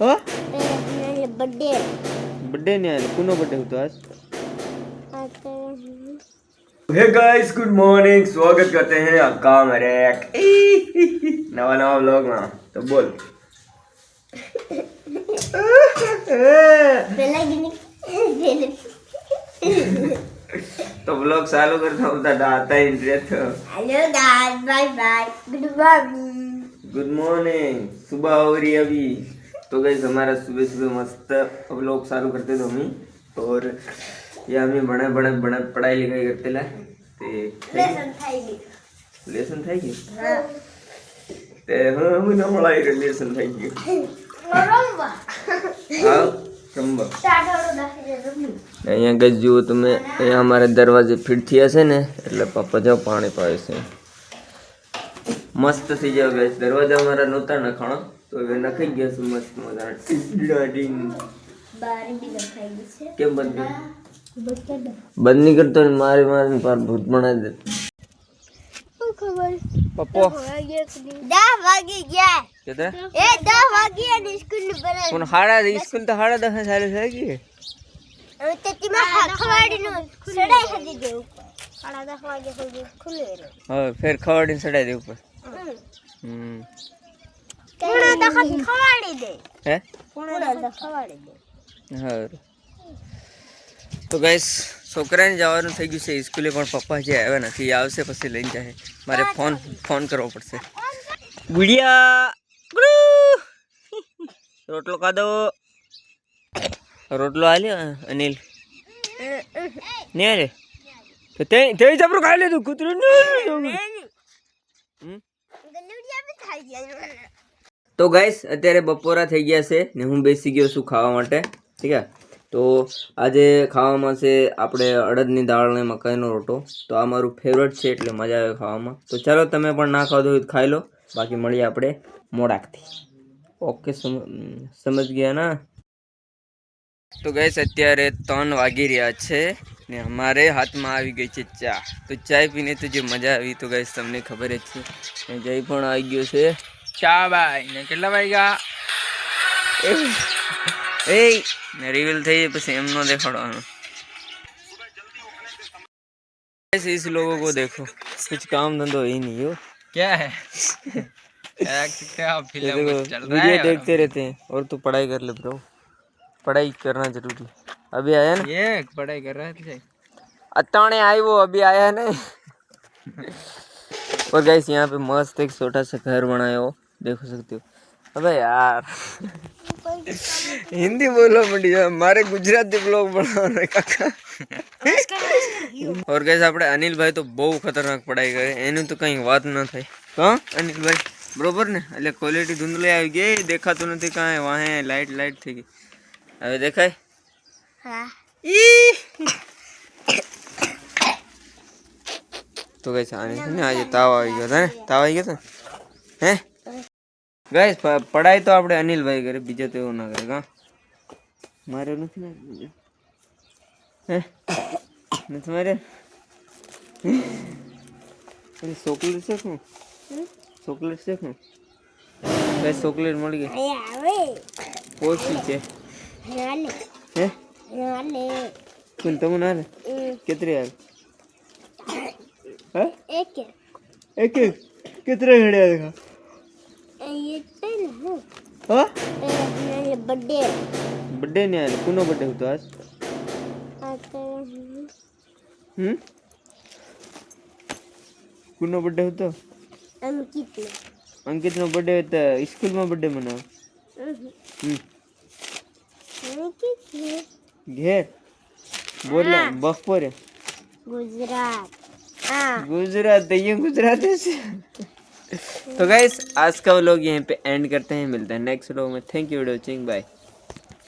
हाँ? मेरे birthday birthday नहीं आया कुनो बर्थडे आज? हे गाइस गुड मॉर्निंग स्वागत करते हैं आपका एक नवा नवा व्लॉग में। तो बोल। पहला गिनी पहले तो व्लॉग चालू करता होता आता ही रहता hello guys bye bye good morning good morning सुबह हो रही है अभी। तो गई हमारा सुबह सुबह मस्त अब लोग चालू करते थे हमें और ये हमें बड़े बड़े बड़े पढ़ाई लिखाई करते ला ते लेसन थाई लेसन था कि हां તે હા હું ન મળાય રિલેશન થઈ ગયું રમવા હા રમવા ટાટાડો નાખી દે રમવું અહીંયા ગજ જુઓ તમે અહીંયા અમારે દરવાજે ફિટ થયા છે ને એટલે પપ્પા જાઓ પાણી પાવે છે મસ્ત થઈ જાવ ગેસ દરવાજા અમારા નહોતા નખાણા તો હવે નખાઈ ગયા છે મસ્ત મજા ડીંગ. બારી બી નખાઈ ગઈ છે. કેમ બંધ? બતાડો બંધ નહીં. કરતો ને મારે મારે પાર ભૂત બનાવી દે. ખબર? પપ્પો. દસ વાગી ગયા. કેતા? એ દસ વાગી અને સ્કૂલ બનાવી પણ હાડા સ્કૂલ તો હાડા દસ ચાલે છે કે? હવે તો તેમાં ખવાડીનું સડાઈ હતી દેવું સાડા દસ વાગે સુધી ખુલ્લે હવે ફેર ખવાડીને દે ઉપર. હમ. પૂણા તો ખવાડી દે હે પૂણા તો ખવાડી દે સારું તો ગાઈસ છોકરાને જવાનું થઈ ગયું છે સ્કૂલે પણ પપ્પા જે આવ્યા નથી આવશે પછી લઈને જાય મારે ફોન ફોન કરવો પડશે ગુડિયા રોટલો ખાધો રોટલો આલ્યો અનિલ નહીં રે તો તે તે જબરું ખાઈ લીધું કૂતરું હમ? ગલુડિયા બી ખાઈ ગયા તો ગાઈસ અત્યારે બપોરા થઈ ગયા છે ને હું બેસી ગયો છું ખાવા માટે, ઠીક છે? તો આજે ખાવામાં છે આપણે અડદની દાળ અને મકાઈનો રોટો. તો આ મારું ફેવરેટ છે એટલે મજા આવે ખાવામાં. તો ચાલો તમે પણ ના ખાધો હોય ખાઈ લો. બાકી મળીએ આપણે મોડાકથી. ઓકે સમ- સમજ ગયા ના? તો ગાઈસ અત્યારે ત્રણ વાગી રહ્યા છે ને અમારે હાથમાં આવી ગઈ છે ચા. તો ચા પીને તો જે મજા આવી તો ગાઈસ તમને ખબર જ છે. જય પણ આવી ગયો છે. ચા બાય ને કેટલા વાગ્યા એ ને રિવીલ થઈ જાય પછી એમ નો દેખાડવાનું ऐसे इस लोगों को देखो कुछ काम धंधो ही नहीं हो क्या है देख सकते हो आप ये फिल्म देखो चल रहा वीडियो है देखते रहते हैं और तू पढ़ाई कर ले ब्रो पढ़ाई करना जरूरी है। अभी आया ना ये पढ़ाई कर रहे थे अताने आई वो अभी आया नहीं और गाइस यहाँ पे मस्त एक छोटा सा घर बनाया हो देखो सकते हो अबे यार हिंदी बोलो बढ़िया मारे गुजराती ब्लॉग बनाने કાકા और गाइस આપણે અનિલભાઈ તો બહુ ખતરનાક પઢાઈ કરે એનું તો કંઈ વાત ન થાય હા અનિલભાઈ બરોબર ને એટલે ક્વોલિટી ધૂંધળી આવી ગઈ દેખાતું નથી કાંઈ વાહે લાઈટ લાઈટ થઈ ગઈ હવે દેખાય હા તો ગઈ આને છે ને આજે તાવ આવી ગયો હતો ને તાવ આવી ગયો હતો ને? હે ગાઈસ પઢાઈ તો આપણે અનિલભાઈ કરે બીજો તો એવું ના કરે કા મારે નથી ને હે નથી મારે ચોકલેટ છે શું ચોકલેટ છે શું ગાઈસ ચોકલેટ મળી ગઈ અહીંયા આવે ઓછી છે હાલે હે હાલે કોણ તમને હાલે કેટલી હાલ હે એક એક એક કેટલા ઘડ્યા દેખા એક પેલા હું હા પેલા हाँ? बड़े नहीं आए कुनो आज? हम्म? कुनो बड़े होते? अंकित अंकित नो बड़े होते स्कूल में बड़े मना। हम्म। अंकित घेर। बोल ना हाँ। बखपुर गुजरात। हाँ। गुजरात ये गुजरात है। तो गाइस आज का व्लॉग यहीं पे एंड करते हैं। मिलते हैं नेक्स्ट व्लॉग में। Thank you watching bye